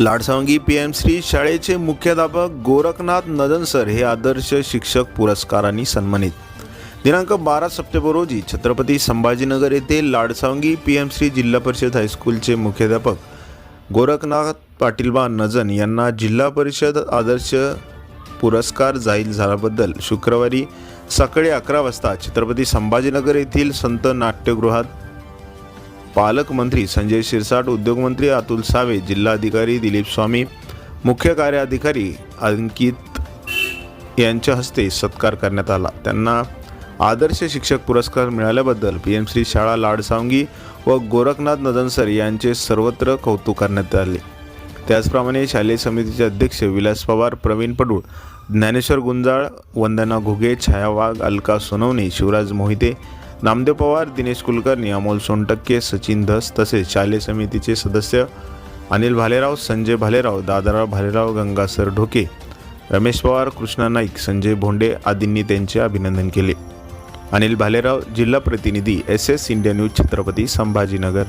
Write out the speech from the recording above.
Ladsawangi P M Shri शाळेचे मुख्याध्यापक Gorakhnath northern sir हे आदर्श शिक्षक पुरस्कारांनी सन्मानित. दिनांक बारा सप्टेंबर रोजी छत्रपती संभाजीनगर येथे लाडसावंगी पी एम श्री जिल्हा परिषद हायस्कूलचे मुख्याध्यापक गोरखनाथ पाटीलबा नजन यांना जिल्हा परिषद आदर्श पुरस्कार जाहीर झाल्याबद्दल शुक्रवारी सकाळी अकरा वाजता छत्रपती संभाजीनगर येथील संत नाट्यगृहात पालकमंत्री संजय शिरसाट उद्योगमंत्री अतुल सावे जिल्हाधिकारी दिलीप स्वामी मुख्य कार्याधिकारी अंकित यांच्या हस्ते सत्कार करण्यात आला. त्यांना आदर्श शिक्षक पुरस्कार मिळाल्याबद्दल पी एम श्री शाळा लाडसावंगी व गोरखनाथ नदनसर यांचे सर्वत्र कौतुक करण्यात आले. त्याचप्रमाणे शालेय समितीचे अध्यक्ष विलास पवार प्रवीण पडूळ ज्ञानेश्वर गुंजाळ वंदना घुगे छाया वाघ अलका सोनवणे शिवराज मोहिते नामदेव पवार दिनेश कुलकर्णी अमोल सोनटक्के सचिन धस तसेच शालेय समितीचे सदस्य अनिल भालेराव संजय भालेराव दादाराव भालेराव गंगासर ढोके रमेश पवार कृष्णा नाईक संजय भोंडे आदींनी त्यांचे अभिनंदन केले. अनिल भालेराव जिल्हा प्रतिनिधी S S India news Chhatrapati Sambhajinagar.